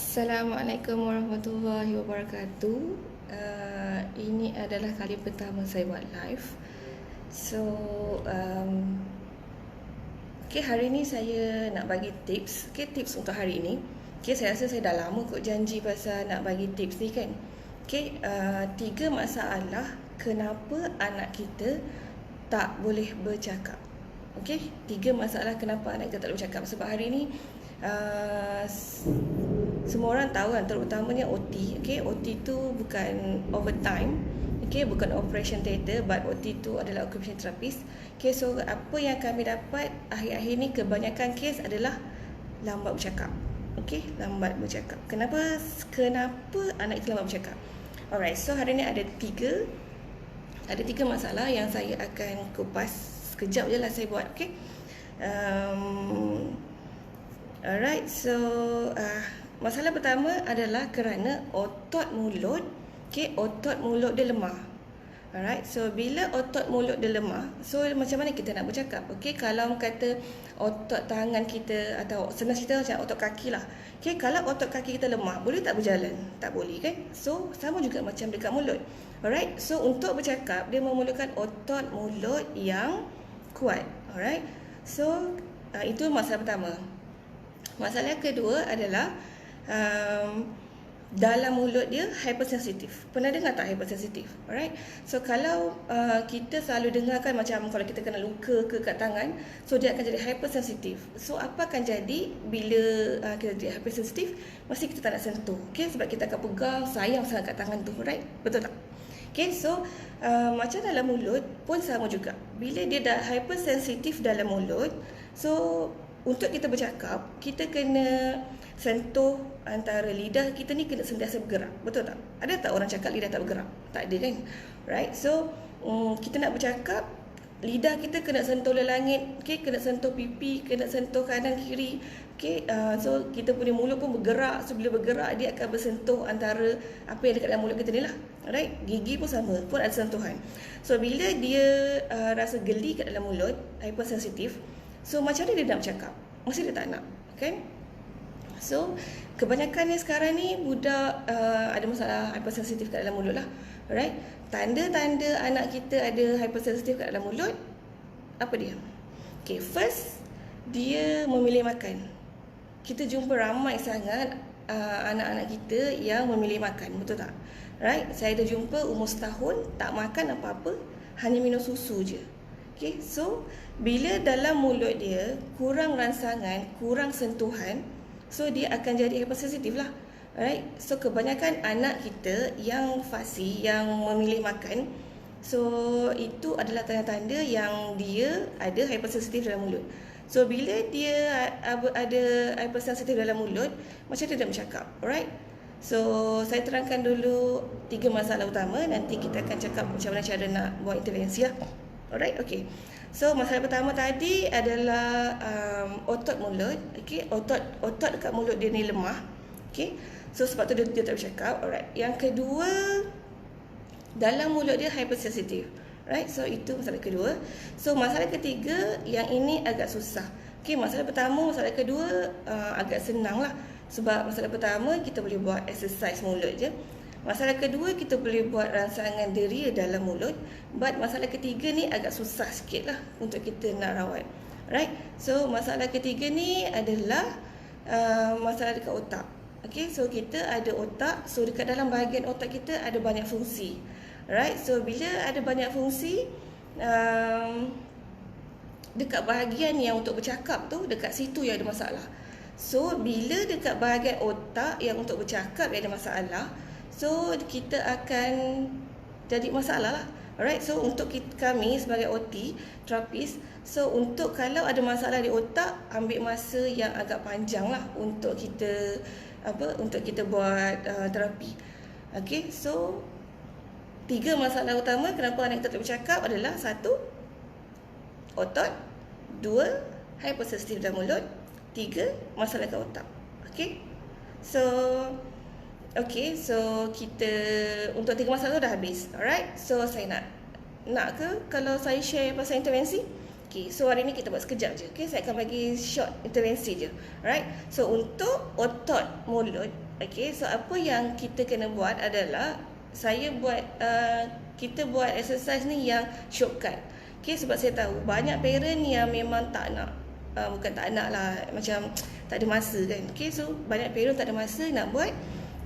Assalamualaikum warahmatullahi wabarakatuh. Uh, ini adalah kali pertama saya buat live. So, um, okay, hari ini saya nak bagi tips. Okay, tips untuk hari ini. Okay, saya rasa saya dah lama kot janji pasal nak bagi tips ni kan. Okay, uh, tiga masalah kenapa anak kita tak boleh bercakap. Okay, tiga masalah kenapa anak kita tak boleh bercakap. Sebab hari ini uh, semua orang tahu kan terutamanya OT okey OT tu bukan overtime. Okey bukan operation theater but OT tu adalah occupation therapist. Okey so apa yang kami dapat akhir-akhir ni kebanyakan kes adalah lambat bercakap. Okey lambat bercakap. Kenapa kenapa anak itu lambat bercakap? Alright so hari ni ada tiga ada tiga masalah yang saya akan kupas sekejap je lah saya buat okey um, alright so uh, Masalah pertama adalah kerana otot mulut, okay, otot mulut dia lemah. Alright, so bila otot mulut dia lemah, so macam mana kita nak bercakap? Okay, kalau kata otot tangan kita atau senang cerita macam otot kaki lah. Okay, kalau otot kaki kita lemah, boleh tak berjalan? Tak boleh kan? So, sama juga macam dekat mulut. Alright, so untuk bercakap, dia memerlukan otot mulut yang kuat. Alright, so uh, itu masalah pertama. Masalah kedua adalah um, dalam mulut dia hypersensitif. Pernah dengar tak hypersensitif? Alright. So kalau uh, kita selalu dengarkan macam kalau kita kena luka ke kat tangan, so dia akan jadi hypersensitif. So apa akan jadi bila uh, kita jadi hypersensitif? Mesti kita tak nak sentuh. Okay, sebab kita akan pegang sayang sangat kat tangan tu. Right? Betul tak? Okay, so uh, macam dalam mulut pun sama juga. Bila dia dah hypersensitif dalam mulut, so untuk kita bercakap, kita kena sentuh antara lidah kita ni kena sentiasa bergerak. Betul tak? Ada tak orang cakap lidah tak bergerak? Tak ada kan? Right? So, um, kita nak bercakap, lidah kita kena sentuh langit, okay? kena sentuh pipi, kena sentuh kanan kiri. Okay? Uh, so, kita punya mulut pun bergerak. So, bila bergerak, dia akan bersentuh antara apa yang dekat dalam mulut kita ni lah. Right? Gigi pun sama, pun ada sentuhan. So, bila dia uh, rasa geli kat dalam mulut, hypersensitif, so macam mana dia nak bercakap? Mesti dia tak nak. Kan? So, kebanyakan ni sekarang ni budak uh, ada masalah hypersensitif kat dalam mulut lah. Alright? Tanda-tanda anak kita ada hypersensitif kat dalam mulut, apa dia? Okay, first, dia memilih makan. Kita jumpa ramai sangat uh, anak-anak kita yang memilih makan, betul tak? Right? Saya dah jumpa umur setahun, tak makan apa-apa, hanya minum susu je. Okay, so bila dalam mulut dia kurang rangsangan, kurang sentuhan, So dia akan jadi hypersensitif lah. Alright? So kebanyakan anak kita yang fasi Yang memilih makan So itu adalah tanda-tanda yang dia ada hypersensitif dalam mulut. So bila dia ada hypersensitif dalam mulut Macam dia dah bercakap Alright? So saya terangkan dulu tiga masalah utama. Nanti kita akan cakap macam mana cara nak buat intervensi lah. Alright, okay So masalah pertama tadi adalah um, otot mulut, okay? Otot otot dekat mulut dia ni lemah, okay? So sebab tu dia, dia tak bercakap, alright. Yang kedua dalam mulut dia hypersensitive, right? So itu masalah kedua. So masalah ketiga yang ini agak susah. Okay, masalah pertama, masalah kedua uh, agak senang lah. Sebab masalah pertama kita boleh buat exercise mulut je. Masalah kedua kita boleh buat rangsangan deria dalam mulut. But masalah ketiga ni agak susah sikit lah untuk kita nak rawat. Right, so masalah ketiga ni adalah uh, masalah dekat otak. Okay, so kita ada otak. So dekat dalam bahagian otak kita ada banyak fungsi. Right, so bila ada banyak fungsi um, Dekat bahagian yang untuk bercakap tu Dekat situ yang ada masalah. So bila dekat bahagian otak yang untuk bercakap yang ada masalah So kita akan jadi masalah lah. Alright, so untuk kita, kami sebagai OT, terapis, so untuk kalau ada masalah di otak, ambil masa yang agak panjang lah untuk kita apa untuk kita buat uh, terapi. Okay, so tiga masalah utama kenapa anak kita tak bercakap adalah satu, otot, dua, hypersensitif dalam mulut, tiga, masalah ke otak. Okay, so Okay, so kita untuk tiga masalah tu dah habis. Alright, so saya nak nak ke kalau saya share pasal intervensi? Okay, so hari ni kita buat sekejap je. Okay, saya akan bagi short intervensi je. Alright, so untuk otot mulut, Okay, so apa yang kita kena buat adalah saya buat uh, kita buat exercise ni yang shortcut. Okay, sebab saya tahu banyak parent yang memang tak nak uh, bukan tak nak lah macam tak ada masa kan. Okay, so banyak parent tak ada masa nak buat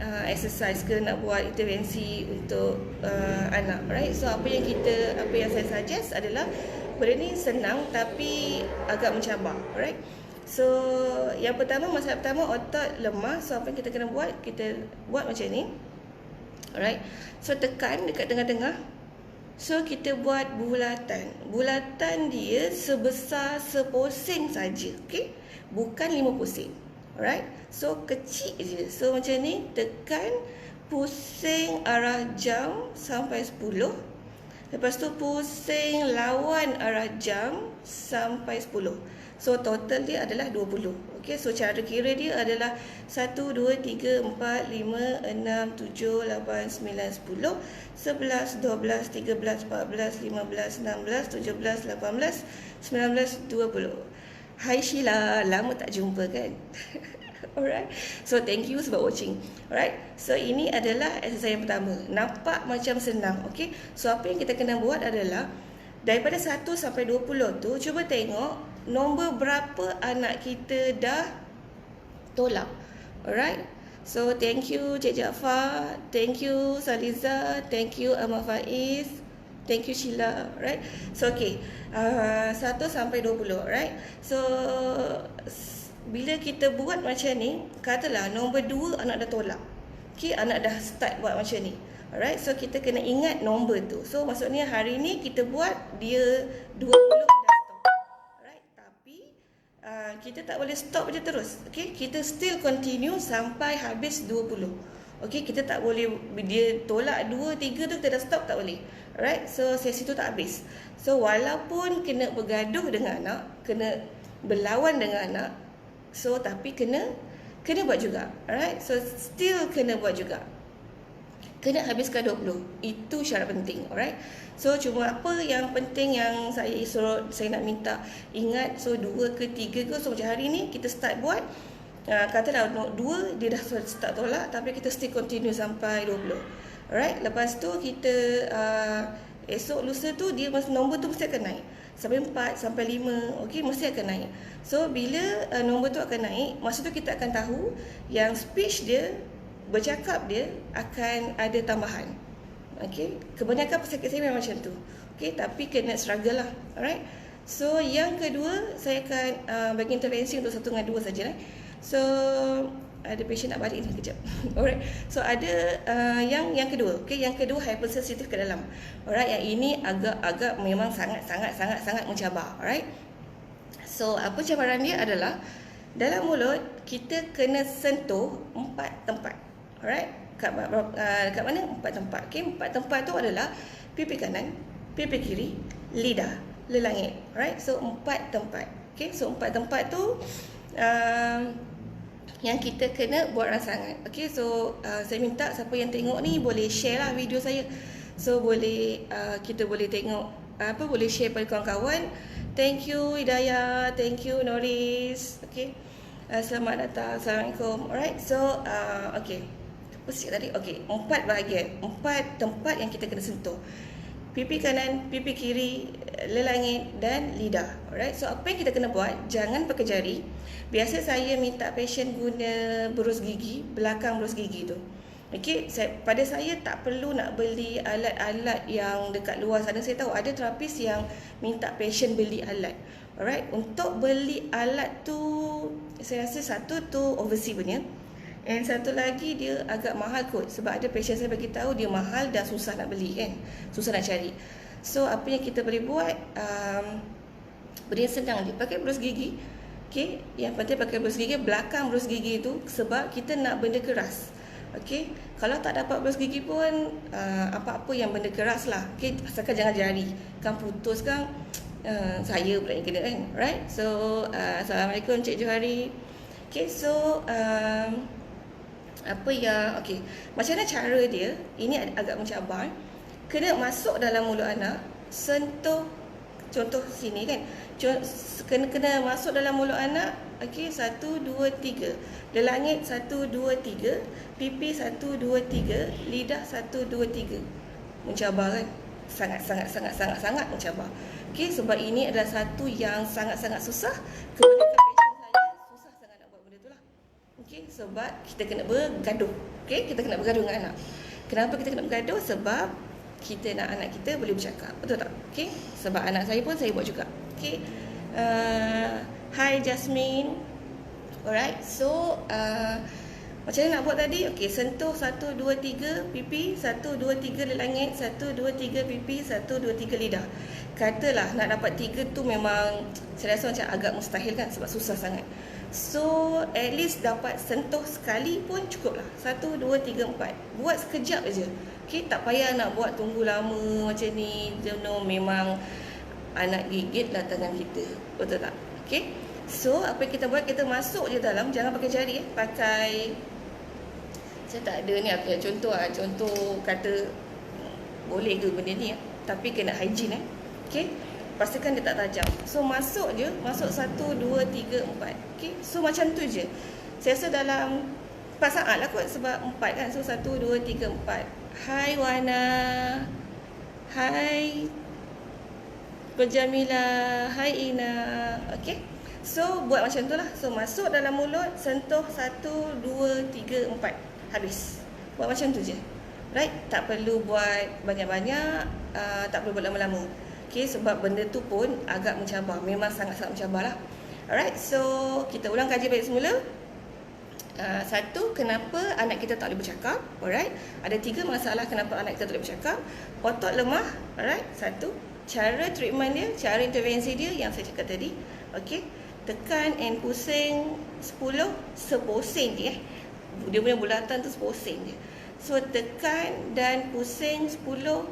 uh, exercise ke nak buat intervensi untuk uh, anak, right? So apa yang kita apa yang saya suggest adalah benda ni senang tapi agak mencabar, right? So yang pertama masalah pertama otot lemah so apa yang kita kena buat kita buat macam ni Alright. So tekan dekat tengah-tengah. So kita buat bulatan. Bulatan dia sebesar sepusing saja. Okay. Bukan lima pusing. Alright. So kecil je. So macam ni tekan pusing arah jam sampai sepuluh. Lepas tu pusing lawan arah jam sampai sepuluh. So total dia adalah 20. Okey, so cara kira dia adalah 1 2 3 4 5 6 7 8 9 10 11 12 13 14 15 16 17 18 19 20. Hai Sheila, lama tak jumpa kan? Alright. So thank you sebab watching. Alright. So ini adalah exercise yang pertama. Nampak macam senang, okey? So apa yang kita kena buat adalah daripada 1 sampai 20 tu cuba tengok nombor berapa anak kita dah tolak. Alright. So thank you Cik Jaafar, thank you Saliza, thank you Ahmad Faiz, thank you Sheila, right? So okay, uh, 1 sampai 20, right? So bila kita buat macam ni, katalah nombor 2 anak dah tolak. Okay, anak dah start buat macam ni. Alright, so kita kena ingat nombor tu. So maksudnya hari ni kita buat dia 20 Ah, kita tak boleh stop je terus. Okay, kita still continue sampai habis 20. Okay, kita tak boleh dia tolak 2 3 tu kita dah stop tak boleh. Alright. So sesi tu tak habis. So walaupun kena bergaduh dengan anak, kena berlawan dengan anak, so tapi kena kena buat juga. Alright. So still kena buat juga kena habiskan 20. Itu syarat penting, alright? So cuma apa yang penting yang saya suruh saya nak minta ingat so dua ke tiga ke so macam hari ni kita start buat uh, katalah dua dia dah start tolak tapi kita still continue sampai 20. Alright? Lepas tu kita uh, esok lusa tu dia masa nombor tu mesti akan naik. Sampai 4 sampai 5 okey mesti akan naik. So bila uh, nombor tu akan naik masa tu kita akan tahu yang speech dia bercakap dia akan ada tambahan. Okey, kebanyakan pesakit saya memang macam tu. Okey, tapi kena struggle lah. Alright. So yang kedua saya akan uh, bagi intervensi untuk satu dengan dua saja. Eh. So ada patient nak balik ni kejap. Alright. So ada uh, yang yang kedua. Okey, yang kedua hypersensitif ke dalam. Alright, yang ini agak-agak memang sangat sangat sangat sangat mencabar. Alright. So apa cabaran dia adalah dalam mulut kita kena sentuh empat tempat. Alright. Kat, uh, kat mana? Empat tempat. Okay. Empat tempat tu adalah pipi kanan, pipi kiri, lidah, lelangit. Alright. So, empat tempat. Okay. So, empat tempat tu uh, yang kita kena buat rangsangan. Okay. So, uh, saya minta siapa yang tengok ni boleh share lah video saya. So, boleh uh, kita boleh tengok apa boleh share pada kawan-kawan. Thank you Hidayah. Thank you Noris. Okay. Uh, selamat datang. Assalamualaikum. Alright. So, uh, okay. Apa sikit tadi? Okey, empat bahagian. Empat tempat yang kita kena sentuh. Pipi kanan, pipi kiri, lelangit dan lidah. Alright, so apa yang kita kena buat? Jangan pakai jari. Biasa saya minta patient guna berus gigi, belakang berus gigi tu. Okey, saya, pada saya tak perlu nak beli alat-alat yang dekat luar sana. Saya tahu ada terapis yang minta patient beli alat. Alright, untuk beli alat tu, saya rasa satu tu overseas punya. And satu lagi dia agak mahal kot sebab ada patient saya bagi tahu dia mahal dan susah nak beli kan. Susah nak cari. So apa yang kita boleh buat um, beri senang dia pakai berus gigi. Okay, yang penting pakai berus gigi belakang berus gigi tu sebab kita nak benda keras. Okay, kalau tak dapat berus gigi pun uh, apa-apa yang benda keras lah. Okay, asalkan jangan jari. Kan putus kan uh, saya pula yang kena kan. Right, so uh, Assalamualaikum Cik Johari. Okay, so um, apa yang okey macam mana cara dia ini agak mencabar kena masuk dalam mulut anak sentuh contoh sini kan kena kena masuk dalam mulut anak Okey, satu, dua, tiga. Di langit, satu, dua, tiga. Pipi, satu, dua, tiga. Lidah, satu, dua, tiga. Mencabar kan? Sangat, sangat, sangat, sangat, sangat mencabar. Okey, sebab ini adalah satu yang sangat-sangat susah. Kebanyakan pasien saya susah sangat nak buat benda tu lah. Okey, sebab kita kena bergaduh. Okey, kita kena bergaduh dengan anak. Kenapa kita kena bergaduh? Sebab kita nak anak kita boleh bercakap. Betul tak? Okey, sebab anak saya pun saya buat juga. Okey. Uh, hi Jasmine. Alright. So, uh, macam mana nak buat tadi? Okey, sentuh 1 2 3 pipi, 1 2 3 di langit, 1 2 3 pipi, 1 2 3 lidah. Katalah nak dapat 3 tu memang saya rasa macam agak mustahil kan sebab susah sangat. So at least dapat sentuh sekali pun cukup lah 1, 2, 3, 4 Buat sekejap je okay, Tak payah nak buat tunggu lama macam ni you know, Memang anak gigit lah tangan kita Betul tak? Okay. So apa yang kita buat Kita masuk je dalam Jangan pakai jari eh. Pakai Saya tak ada ni okay, Contoh lah Contoh kata Boleh ke benda ni eh? Tapi kena hygiene eh. Okay pastikan dia tak tajam. So masuk je, masuk satu, dua, tiga, empat. Okay, so macam tu je. Saya rasa dalam empat saat lah kot sebab empat kan. So satu, dua, tiga, empat. Hai Wana. Hai Kojamila. Hai Ina. Okay. So buat macam tu lah. So masuk dalam mulut, sentuh satu, dua, tiga, empat. Habis. Buat macam tu je. Right? Tak perlu buat banyak-banyak. Uh, tak perlu buat lama-lama. Okay, sebab benda tu pun agak mencabar. Memang sangat-sangat mencabar lah. Alright, so kita ulang kaji balik semula. Uh, satu, kenapa anak kita tak boleh bercakap. Alright, ada tiga masalah kenapa anak kita tak boleh bercakap. Otot lemah. Alright, satu. Cara treatment dia, cara intervensi dia yang saya cakap tadi. Okay, tekan and pusing 10, sepusing. Eh. Dia punya bulatan tu sepusing je. So, tekan dan pusing 10, 11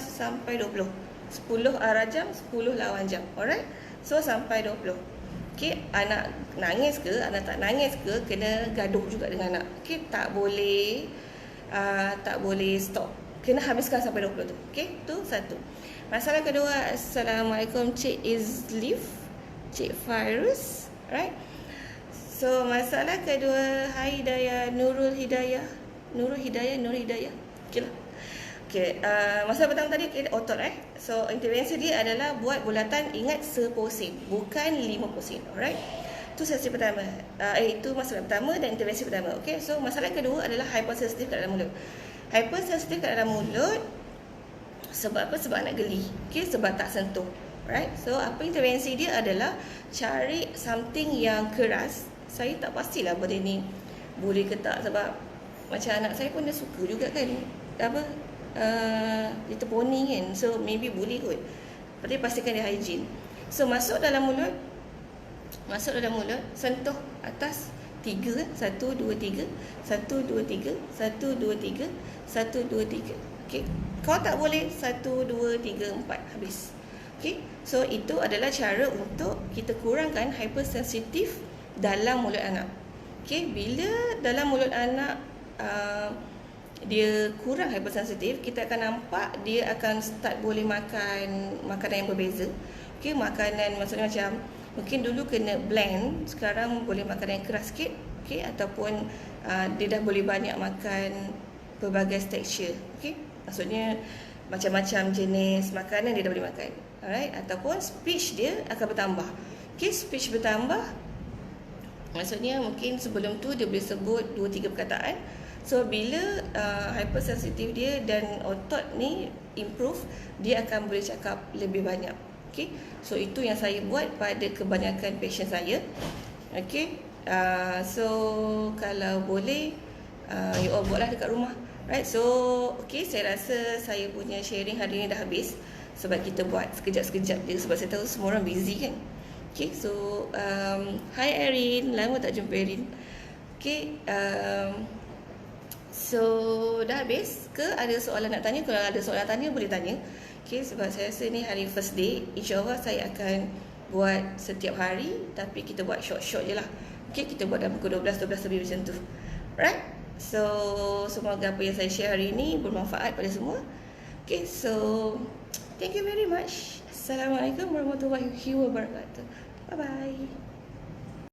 sampai 20. 10 arah jam, 10 lawan jam. Alright? So sampai 20. Okay, anak nangis ke, anak tak nangis ke, kena gaduh juga dengan anak. Okay, tak boleh uh, tak boleh stop. Kena habiskan sampai 20 tu. Okay, tu satu. Masalah kedua, Assalamualaikum Cik Izlif. Cik Fairuz. Right? So, masalah kedua, Hidayah, Nurul Hidayah. Nurul Hidayah, Nurul Hidayah. Okay Okay, uh, masa pertama tadi kita otot eh. So intervensi dia adalah buat bulatan ingat seposen, bukan lima posen. Alright. Itu sesi pertama. Uh, eh, itu masalah pertama dan intervensi pertama. Okay, so masalah kedua adalah hypersensitif kat dalam mulut. Hypersensitif kat dalam mulut sebab apa? Sebab anak geli. Okay, sebab tak sentuh. Right. So apa intervensi dia adalah cari something yang keras. Saya tak pastilah benda ni boleh ke tak sebab macam anak saya pun dia suka juga kan apa little pony kan. So maybe boleh kot. Tapi pastikan dia hygiene. So masuk dalam mulut. Masuk dalam mulut. Sentuh atas tiga. Satu dua tiga. Satu dua tiga. Satu dua tiga. Satu dua tiga. Okay. Kau tak boleh. Satu dua tiga empat. Habis. Okay. So itu adalah cara untuk kita kurangkan hypersensitif dalam mulut anak. Okay. Bila dalam mulut anak uh, dia kurang hypersensitif, kita akan nampak dia akan start boleh makan makanan yang berbeza. Okey, makanan maksudnya macam mungkin dulu kena blend, sekarang boleh makan yang keras sikit, okey ataupun uh, dia dah boleh banyak makan pelbagai texture, okey. Maksudnya macam-macam jenis makanan dia dah boleh makan. Alright, ataupun speech dia akan bertambah. Okey, speech bertambah Maksudnya mungkin sebelum tu dia boleh sebut 2 3 perkataan So bila uh, hypersensitif dia dan otot ni improve, dia akan boleh cakap lebih banyak. Okay, so itu yang saya buat pada kebanyakan patient saya. Okay, uh, so kalau boleh, uh, you all buatlah dekat rumah. Right, so okay, saya rasa saya punya sharing hari ni dah habis sebab kita buat sekejap-sekejap je sebab saya tahu semua orang busy kan. Okay, so um, hi Erin, lama tak jumpa Erin. Okay, um, So dah habis ke ada soalan nak tanya? Kalau ada soalan tanya boleh tanya. Okay, sebab saya rasa ni hari first day. InsyaAllah saya akan buat setiap hari. Tapi kita buat short-short je lah. Okay, kita buat dalam pukul 12-12 lebih macam tu. Right? So, semoga apa yang saya share hari ini bermanfaat pada semua. Okay, so thank you very much. Assalamualaikum warahmatullahi wabarakatuh. Bye-bye.